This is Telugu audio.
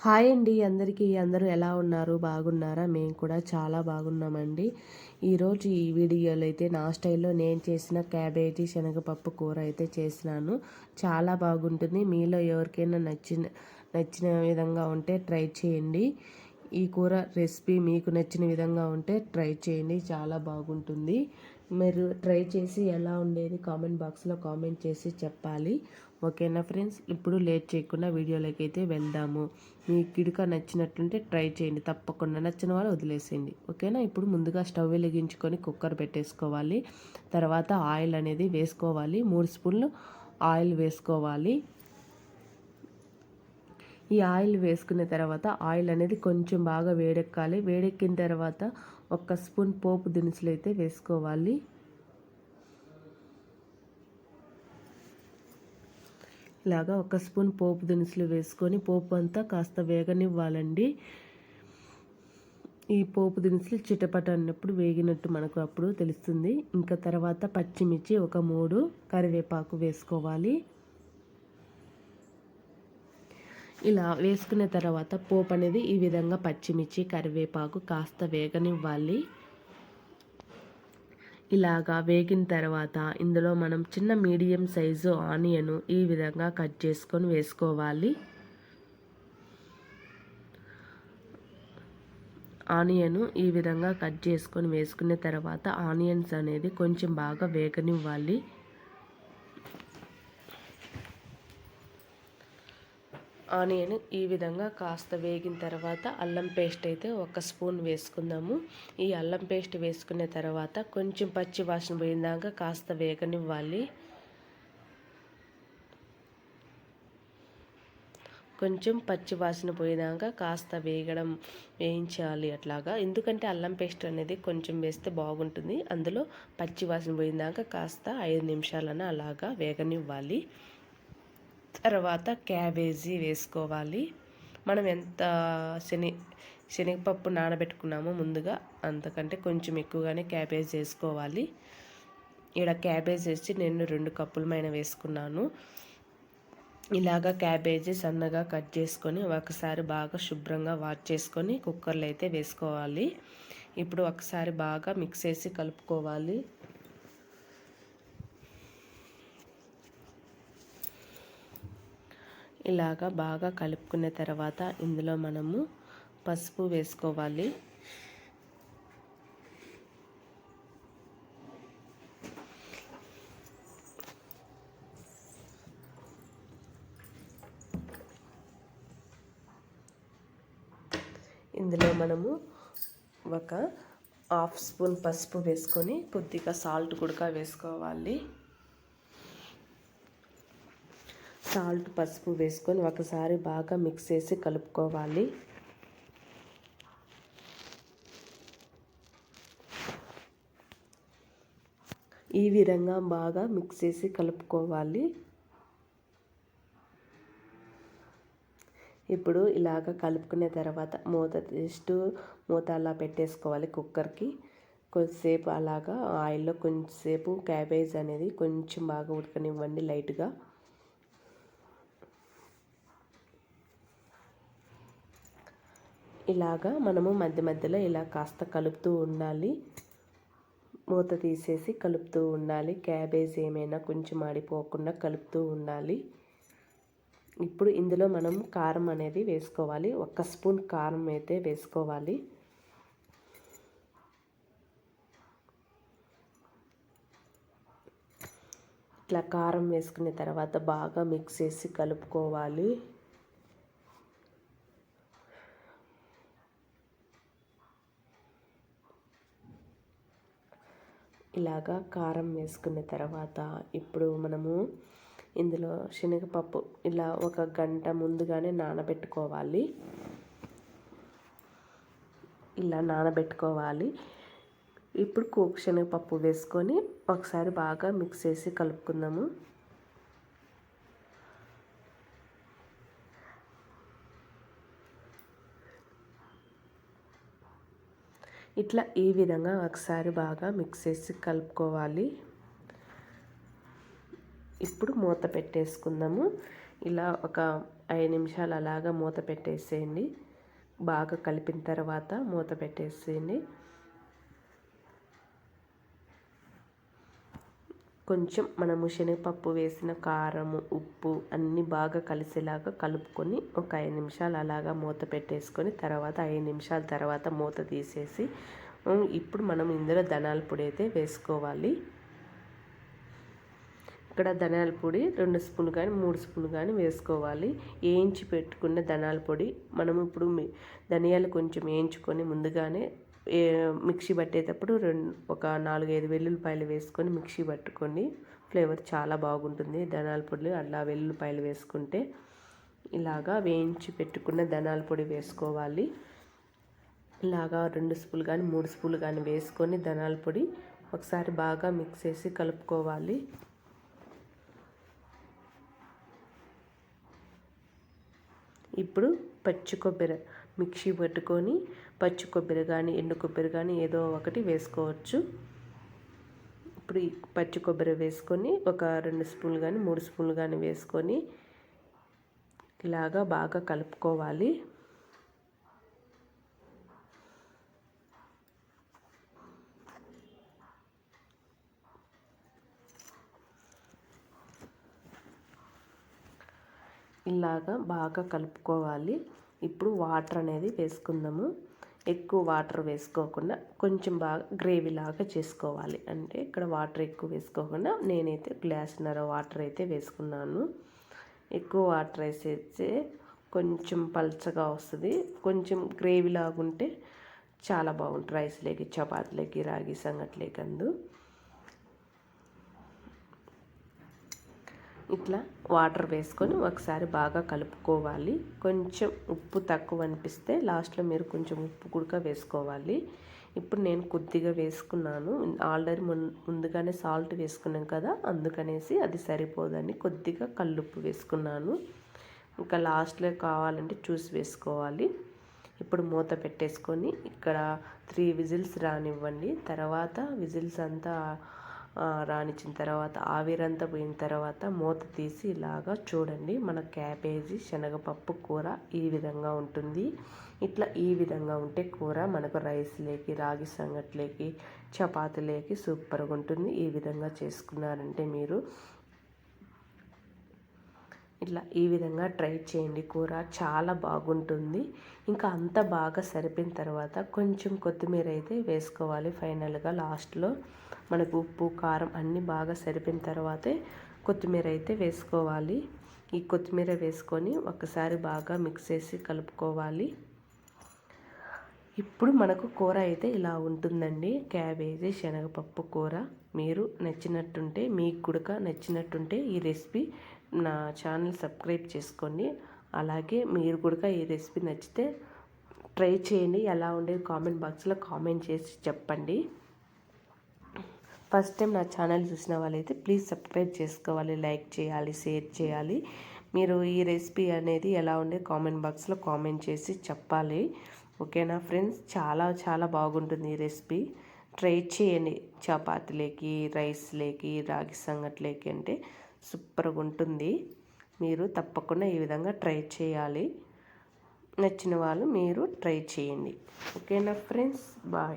హాయ్ అండి అందరికీ. అందరూ ఎలా ఉన్నారు? బాగున్నారా? మేము కూడా చాలా బాగున్నామండి. ఈరోజు ఈ వీడియోలో అయితే నా స్టైల్లో నేను చేసిన క్యాబేజీ శనగపప్పు కూర అయితే చేసినాను. చాలా బాగుంటుంది. మీలో ఎవరికైనా నచ్చిన నచ్చిన విధంగా ఉంటే ట్రై చేయండి. ఈ కూర రెసిపీ మీకు నచ్చిన విధంగా ఉంటే ట్రై చేయండి. చాలా బాగుంటుంది. మీరు ట్రై చేసి ఎలా ఉండేది కామెంట్ బాక్స్లో కామెంట్ చేసి చెప్పాలి. ఓకేనా ఫ్రెండ్స్? ఇప్పుడు లేట్ చేయకుండా వీడియోలోకి అయితే వెళ్దాము. మీ కిడుక నచ్చినట్లుంటే ట్రై చేయండి. తప్పకుండా నచ్చిన వాళ్ళు వదిలేసేయండి. ఓకేనా? ఇప్పుడు ముందుగా స్టవ్ వెలిగించుకొని కుక్కర్ పెట్టేసుకోవాలి. తర్వాత ఆయిల్ అనేది వేసుకోవాలి. మూడు స్పూన్లు ఆయిల్ వేసుకోవాలి. ఈ ఆయిల్ వేసుకున్న తర్వాత ఆయిల్ అనేది కొంచెం బాగా వేడెక్కాలి. వేడెక్కిన తర్వాత ఒక స్పూన్ పోపు దినుసులు అయితే వేసుకోవాలి. ఇలాగా ఒక స్పూన్ పోపు దినుసులు వేసుకొని పోపు అంతా కాస్త వేగనివ్వాలండి. ఈ పోపు దినుసులు చిటపట అన్నప్పుడు వేగినట్టు మనకు అప్పుడు తెలుస్తుంది. ఇంకా తర్వాత పచ్చిమిర్చి ఒక మూడు కరివేపాకు వేసుకోవాలి. ఇలా వేసుకున్న తర్వాత పోపు అనేది ఈ విధంగా పచ్చిమిర్చి కరివేపాకు కాస్త వేగనివ్వాలి. ఇలాగా వేగిన తర్వాత ఇందులో మనం చిన్న మీడియం సైజు ఆనియన్ ఈ విధంగా కట్ చేసుకొని వేసుకోవాలి. ఆనియన్ ఈ విధంగా కట్ చేసుకొని వేసుకున్న తర్వాత ఆనియన్స్ అనేది కొంచెం బాగా వేగనివ్వాలి. ఆనియన్ ఈ విధంగా కాస్త వేగిన తర్వాత అల్లం పేస్ట్ అయితే ఒక స్పూన్ వేసుకుందాము. ఈ అల్లం పేస్ట్ వేసుకున్న తర్వాత కొంచెం పచ్చి వాసన పోయిందాక కాస్త వేగనివ్వాలి. కొంచెం పచ్చి వాసన పోయేదాకా కాస్త వేగడం వేయించాలి అట్లాగా. ఎందుకంటే అల్లం పేస్ట్ అనేది కొంచెం వేస్తే బాగుంటుంది. అందులో పచ్చి వాసన పోయిందాక కాస్త ఐదు నిమిషాలన అలాగా వేగనివ్వాలి. తర్వాత క్యాబేజీ వేసుకోవాలి. మనం ఎంత శని శనగపప్పు నానబెట్టుకున్నామో ముందుగా అంతకంటే కొంచెం ఎక్కువగానే క్యాబేజ్ వేసుకోవాలి. ఇక్కడ క్యాబేజ్ వేసి నేను రెండు కప్పులమైన వేసుకున్నాను. ఇలాగా క్యాబేజీ సన్నగా కట్ చేసుకొని ఒకసారి బాగా శుభ్రంగా వాష్ చేసుకొని కుక్కర్లో అయితే వేసుకోవాలి. ఇప్పుడు ఒకసారి బాగా మిక్స్ చేసి కలుపుకోవాలి. ఇలాగా బాగా కలుపుకున్న తర్వాత ఇందులో మనము పసుపు వేసుకోవాలి. ఇందులో మనము ఒక హాఫ్ స్పూన్ పసుపు వేసుకొని కొద్దిగా సాల్ట్ కూడా వేసుకోవాలి. సాల్ట్ పసుపు వేసుకొని ఒకసారి బాగా మిక్స్ చేసి కలుపుకోవాలి. ఈ విధంగా బాగా మిక్స్ చేసి కలుపుకోవాలి. ఇప్పుడు ఇలాగ కలుపుకునే తర్వాత మూత జస్ట్ మూత అలా పెట్టేసుకోవాలి కుక్కర్కి. కొద్దిసేపు అలాగా ఆయిల్లో కొంచెంసేపు క్యాబేజ్ అనేది కొంచెం బాగా ఉడకనివ్వండి లైట్గా. ఇలాగా మనము మధ్య మధ్యలో ఇలా కాస్త కలుపుతూ ఉండాలి. మూత తీసేసి కలుపుతూ ఉండాలి. క్యాబేజ్ ఏమైనా కొంచెం ఆడిపోకుండా కలుపుతూ ఉండాలి. ఇప్పుడు ఇందులో మనం కారం అనేది వేసుకోవాలి. ఒక స్పూన్ కారం అయితే వేసుకోవాలి. ఇట్లా కారం వేసుకున్న తర్వాత బాగా మిక్స్ చేసి కలుపుకోవాలి. ఇలాగా కారం వేసుకున్న తర్వాత ఇప్పుడు మనము ఇందులో శనగపప్పు ఇలా ఒక గంట ముందుగానే నానబెట్టుకోవాలి. ఇలా నానబెట్టుకోవాలి. ఇప్పుడు కోక్ శనగపప్పు వేసుకొని ఒకసారి బాగా మిక్స్ చేసి కలుపుకుందాము. ఇట్లా ఈ విధంగా ఒకసారి బాగా మిక్స్ చేసి కలుపుకోవాలి. ఇప్పుడు మూత పెట్టేసుకుందాము. ఇలా ఒక ఐదు నిమిషాలు అలాగా మూత పెట్టేసేయండి. బాగా కలిపిన తర్వాత మూత పెట్టేసేయండి. కొంచెం మనము శనగపప్పు వేసిన కారము ఉప్పు అన్నీ బాగా కలిసేలాగా కలుపుకొని ఒక ఐదు నిమిషాలు అలాగా మూత పెట్టేసుకొని తర్వాత ఐదు నిమిషాల తర్వాత మూత తీసేసి ఇప్పుడు మనం ఇందులో ధనాల పొడి అయితే వేసుకోవాలి. ఇక్కడ ధనాల పొడి రెండు స్పూన్లు కానీ మూడు స్పూన్లు కానీ వేసుకోవాలి. వేయించి పెట్టుకున్న ధనాల పొడి మనం ఇప్పుడు ధనియాలు కొంచెం వేయించుకొని ముందుగానే మిక్సీ పట్టేటప్పుడు రెండు ఒక నాలుగైదు వెల్లుల్లిపాయలు వేసుకొని మిక్సీ పట్టుకొని ఫ్లేవర్ చాలా బాగుంటుంది. ధనాల పొడి అలా వెల్లుల్లిపాయలు వేసుకుంటే ఇలాగా వేయించి పెట్టుకున్న ధనాల పొడి వేసుకోవాలి. ఇలాగా రెండు స్పూన్లు కానీ మూడు స్పూన్లు కానీ వేసుకొని ధనాల పొడి ఒకసారి బాగా మిక్స్ చేసి కలుపుకోవాలి. ఇప్పుడు పచ్చి కొబ్బరి మిక్సీ పట్టుకొని పచ్చి కొబ్బరి కానీ ఎండు కొబ్బరి కానీ ఏదో ఒకటి వేసుకోవచ్చు. ఇప్పుడు ఈ పచ్చి కొబ్బరి వేసుకొని ఒక రెండు స్పూన్లు కానీ మూడు స్పూన్లు కానీ వేసుకొని ఇలాగా బాగా కలుపుకోవాలి. ఇలాగా బాగా కలుపుకోవాలి. ఇప్పుడు వాటర్ అనేది వేసుకుందాము. ఎక్కువ వాటర్ వేసుకోకుండా కొంచెం బాగా గ్రేవీ లాగా చేసుకోవాలి. అంటే ఇక్కడ వాటర్ ఎక్కువ వేసుకోకుండా నేనైతే గ్లాస్న్నర వాటర్ అయితే వేసుకున్నాను. ఎక్కువ వాటర్ వేసేస్తే కొంచెం పల్చగా వస్తుంది. కొంచెం గ్రేవీ లాగా ఉంటే చాలా బాగుంటుంది. రైస్లోకి చపాతీలకి రాగి సంగట్లేకి అందు. ఇట్లా వాటర్ వేసుకొని ఒకసారి బాగా కలుపుకోవాలి. కొంచెం ఉప్పు తక్కువ అనిపిస్తే లాస్ట్లో మీరు కొంచెం ఉప్పు కూడా వేసుకోవాలి. ఇప్పుడు నేను కొద్దిగా వేసుకున్నాను. ఆల్రెడీ ముందుగానే సాల్ట్ వేసుకున్నాం కదా అందుకనేసి అది సరిపోదని కొద్దిగా కల్లుప్పు వేసుకున్నాను. ఇంకా లాస్ట్లో కావాలంటే చూసి వేసుకోవాలి. ఇప్పుడు మూత పెట్టేసుకొని ఇక్కడ త్రీ విజిల్స్ రానివ్వండి. తర్వాత విజిల్స్ అంతా రానిచ్చిన తర్వాత ఆవిరంతా పోయిన తర్వాత మూత తీసి ఇలాగా చూడండి. మన క్యాబేజీ శనగపప్పు కూర ఈ విధంగా ఉంటుంది. ఇట్లా ఈ విధంగా ఉంటే కూర మనకు రైస్లేకి రాగి సంగట్లేకి చపాతీలేకి సూపర్గా ఉంటుంది. ఈ విధంగా చేసుకున్నారంటే మీరు ఇట్లా ఈ విధంగా ట్రై చేయండి. కూర చాలా బాగుంటుంది. ఇంకా అంత బాగా సరిపోయిన తర్వాత కొంచెం కొత్తిమీర అయితే వేసుకోవాలి ఫైనల్గా లాస్ట్లో. మనకు ఉప్పు కారం అన్నీ బాగా సరిపోయిన తర్వాతే కొత్తిమీర అయితే వేసుకోవాలి. ఈ కొత్తిమీర వేసుకొని ఒకసారి బాగా మిక్స్ చేసి కలుపుకోవాలి. ఇప్పుడు మనకు కూర అయితే ఇలా ఉంటుందండి. క్యాబేజీ శనగపప్పు కూర. మీరు నచ్చినట్టుంటే మీకు కూడా నచ్చినట్టుంటే ఈ రెసిపీ నా ఛానల్ సబ్స్క్రైబ్ చేసుకోండి. అలాగే మీరు కూడా ఈ రెసిపీ నచ్చితే ట్రై చేయండి. ఎలా ఉండేది కామెంట్ బాక్స్లో కామెంట్ చేసి చెప్పండి. ఫస్ట్ టైం నా ఛానల్ చూసిన వాళ్ళైతే ప్లీజ్ సబ్స్క్రైబ్ చేసుకోవాలి లైక్ చేయాలి షేర్ చేయాలి. మీరు ఈ రెసిపీ అనేది ఎలా ఉండే కామెంట్ బాక్స్లో కామెంట్ చేసి చెప్పాలి. ఓకేనా ఫ్రెండ్స్? చాలా చాలా బాగుంటుంది ఈ రెసిపీ. ట్రై చేయండి. చపాతీలేకి రైస్లేకి రాగి సంగట్లేకి అంటే సూపర్గా ఉంటుంది మీరు తప్పకుండా ఈ విధంగా ట్రై చేయాలి. నచ్చిన వాళ్ళు మీరు ట్రై చేయండి. ఓకేనా ఫ్రెండ్స్? బాయ్.